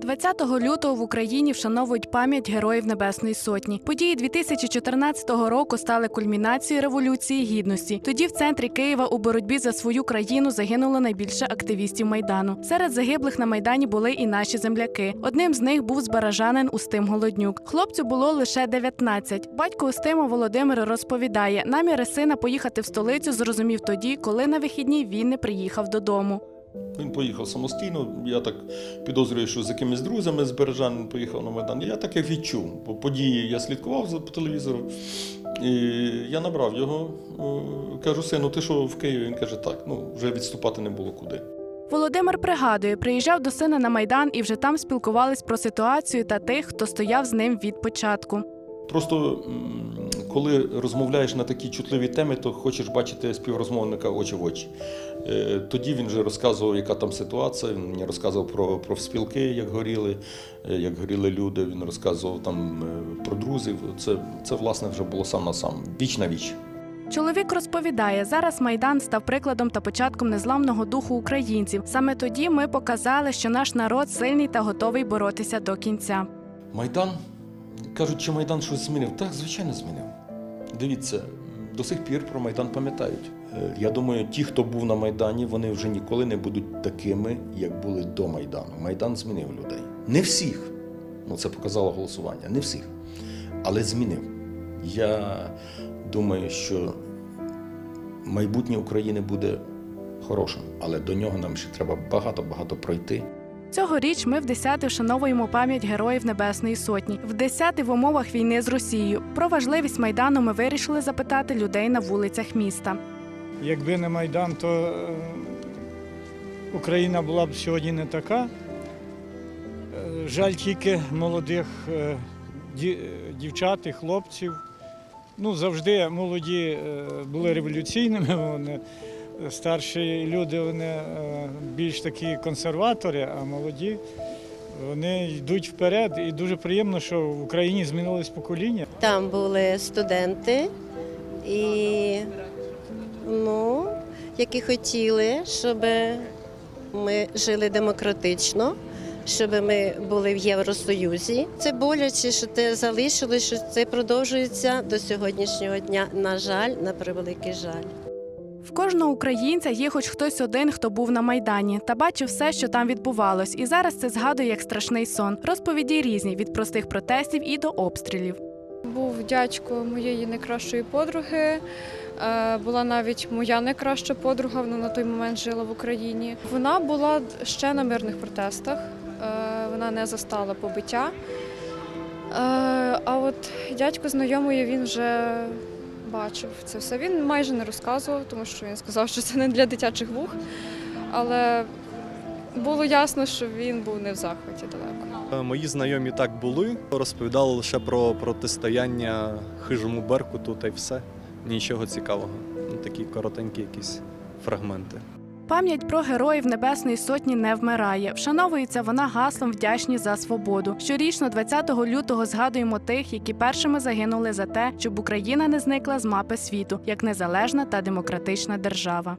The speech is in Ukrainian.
20 лютого в Україні вшановують пам'ять героїв Небесної Сотні. Події 2014 року стали кульмінацією революції гідності. Тоді в центрі Києва у боротьбі за свою країну загинуло найбільше активістів майдану. Серед загиблих на майдані були і наші земляки. Одним з них був збаражанин Устим Голоднюк. Хлопцю було лише 19. Батько Устима Володимир розповідає, наміри сина поїхати в столицю зрозумів тоді, коли на вихідні він не приїхав додому. Він поїхав самостійно. Я так підозрюю, що з якимись друзями з Бережан він поїхав на Майдан. Я так як відчув. Бо події я слідкував по телевізору. І я набрав його. е, Кажу, сину, ти що в Києві? Він каже, так, ну вже відступати не було куди. Володимир пригадує, приїжджав до сина на майдан і вже там спілкувались про ситуацію та тих, хто стояв з ним від початку. Просто коли розмовляєш на такі чутливі теми, то хочеш бачити співрозмовника очі в очі. Е, Тоді він вже розказував, яка там ситуація. Він мені розказував про профспілки, як горіли, е, як горіли люди. Він розказував там е, про друзів. Це, це власне вже було сам на сам, віч на віч. Чоловік розповідає, зараз майдан став прикладом та початком незламного духу українців. Саме тоді ми показали, що наш народ сильний та готовий боротися до кінця. Майдан, кажуть, чи Майдан щось змінив? Так, звичайно, змінив. Дивіться, до сих пір про Майдан пам'ятають. Е, Я думаю, ті, хто був на Майдані, вони вже ніколи не будуть такими, як були до Майдану. Майдан змінив людей. Не всіх. Ну, це показало голосування, не всіх. Але змінив. Я думаю, що майбутнє України буде хорошим, але до нього нам ще треба багато-багато пройти. Цьогоріч ми в десяти вшановуємо пам'ять героїв Небесної Сотні. В десяти в умовах війни з Росією. Про важливість майдану ми вирішили запитати людей на вулицях міста. Якби не Майдан, то е, Україна була б сьогодні не така. Е, Жаль тільки молодих е, ді- дівчат і хлопців. Ну, завжди молоді були революційними, вони старші люди вони е, більш такі консерватори, а молоді вони йдуть вперед. І дуже приємно, що в Україні змінилось покоління. Там були студенти, і, ну, які хотіли, щоб ми жили демократично, щоб ми були в Євросоюзі. Це боляче, що це залишилось, що це продовжується до сьогоднішнього дня. На жаль, на превеликий жаль. Кожного українця є хоч хтось один, хто був на майдані та бачив все, що там відбувалось, і зараз це згадує як страшний сон. Розповіді різні від простих протестів і до обстрілів. Був дядько моєї найкращої подруги. е, Була навіть моя найкраща подруга, вона на той момент жила в Україні. Вона була ще на мирних протестах, е, вона не застала побиття. Е, А от дядько знайомої він вже бачив це все. Він майже не розказував, тому що він сказав, що це не для дитячих вух. Але було ясно, що він був не в захваті далеко. Е, Мої знайомі так були, розповідали лише про протистояння хижому беркуту та й все. Нічого цікавого. Ну, такі коротенькі якісь фрагменти. Пам'ять про героїв Небесної Сотні не вмирає. Вшановується вона гаслом вдячні за свободу. Щорічно, 20 лютого, згадуємо тих, які першими загинули за те, щоб Україна не зникла з мапи світу як незалежна та демократична держава.